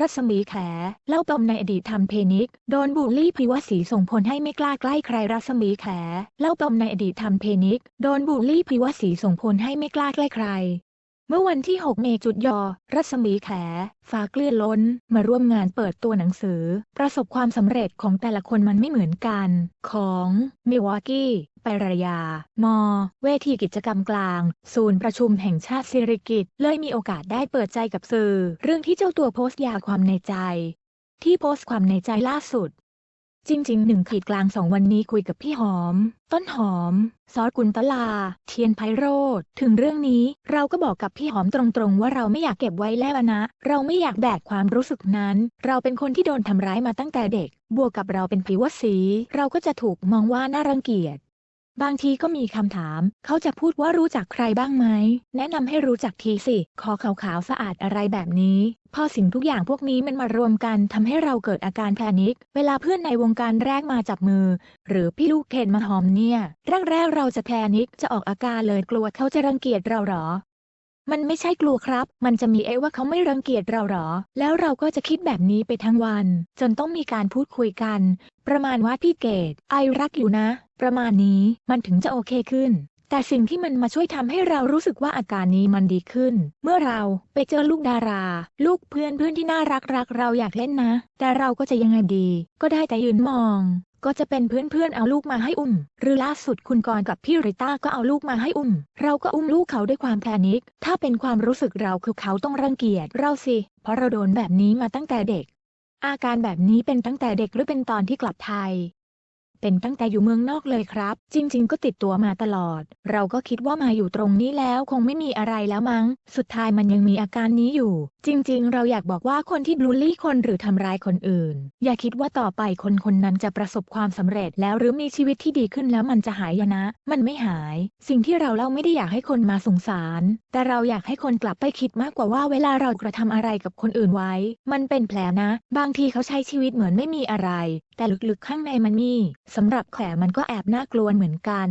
รัศมีแข เล่าปมในอดีตทำเพนิก โดนบูลลี่พิวสีส่งผลให้ไม่กล้าใกล้ใครรัศมีแข เล่าปมในอดีตทำเพนิก โดนบูลลี่พิวสีส่งผลให้ไม่กล้าใกล้ใคร เมื่อวันที่ 6 เมษจุดยอรัศมีแข ฟ้าเกลื่อนล้น มาร่วมงานเปิดตัวหนังสือ ประสบความสำเร็จของแต่ละคนมันไม่เหมือนกัน ของมิวากี้ไปรายา มอ เวทีกิจกรรมกลาง ศูนย์ประชุมแห่งชาติสิริกิตเลยมีโอกาสได้เปิดใจกับสื่อ เรื่องที่เจ้าตัวโพสต์ยาวความในใจ ที่โพสต์ความในใจล่าสุด จริงๆหนึ่งขีดกลางสองวันนี้คุยกับพี่หอม ต้นหอม ซอสกุลตลา เทียนไพโรธถึงเรื่องนี้เราก็บอกกับพี่หอมตรงๆ ว่าเราไม่อยากเก็บไว้แล้วนะ เราไม่อยากแบกความรู้สึกนั้น เราเป็นคนที่โดนทำร้ายมาตั้งแต่เด็ก บวกกับเราเป็นผิวสี เราก็จะถูกมองว่าน่ารังเกียจ บางทีก็มีคำถาม เขาจะพูดว่ารู้จักใครบ้างไหม แนะนำให้รู้จักทีสิ คอขาวๆสะอาดอะไรแบบนี้ พอสิ่งทุกอย่างพวกนี้มันมารวมกันทำให้เราเกิดอาการแพนิค เวลาเพื่อนในวงการแรกมาจับมือ หรือพี่ลูกเคนมาหอมเนี่ย แรกๆเราจะแพนิคจะออกอาการเลยกลัวเขาจะรังเกียจเราหรอมันไม่ใช่กลัวครับ มันจะมีเอะว่าเขาไม่รังเกียจเราหรอ แล้วเราก็จะคิดแบบนี้ไปทั้งวัน จนต้องมีการพูดคุยกัน ประมาณว่าพี่เกดไอรักอยู่นะ ประมาณนี้มันถึงจะโอเคขึ้น แต่สิ่งที่มันมาช่วยทำให้เรารู้สึกว่าอาการนี้มันดีขึ้น เมื่อเราไปเจอลูกดารา ลูกเพื่อนเพื่อนที่น่ารักรักเราอยากเล่นนะ แต่เราก็จะยังไงดี ก็ได้แต่ยืนมองก็จะเป็นเพื่อนเพื่อนๆเอาลูกมาให้อุ้ม หรือล่าสุดคุณกรณ์กับพี่ริต้าก็เอาลูกมาให้อุ้ม เราก็อุ้มลูกเขาด้วยความแพนิค ถ้าเป็นความรู้สึกเราคือเขาต้องรังเกียจเราสิ เพราะเราโดนแบบนี้มาตั้งแต่เด็ก อาการแบบนี้เป็นตั้งแต่เด็กหรือเป็นตอนที่กลับไทย เป็นตั้งแต่อยู่เมืองนอกเลยครับ จริง ๆ ก็ติดตัวมาตลอด เราก็คิดว่ามาอยู่ตรงนี้แล้วคงไม่มีอะไรแล้วมั้ง สุดท้ายมันยังมีอาการนี้อยู่ จริง ๆ เราอยากบอกว่าคนที่บูลลี่คนหรือทำร้ายคนอื่น อย่าคิดว่าต่อไปคนคนนั้นจะประสบความสำเร็จแล้วหรือมีชีวิตที่ดีขึ้นแล้วมันจะหายนะ มันไม่หาย สิ่งที่เราเล่าไม่ได้อยากให้คนมาสงสาร แต่เราอยากให้คนกลับไปคิดมากกว่าว่าเวลาเรากระทำอะไรกับคนอื่นไว้ มันเป็นแผลนะ บางทีเขาใช้ชีวิตเหมือนไม่มีอะไรแต่ลึกๆข้างในมันมีสำหรับแขมันก็แอบน่ากลัวเหมือนกัน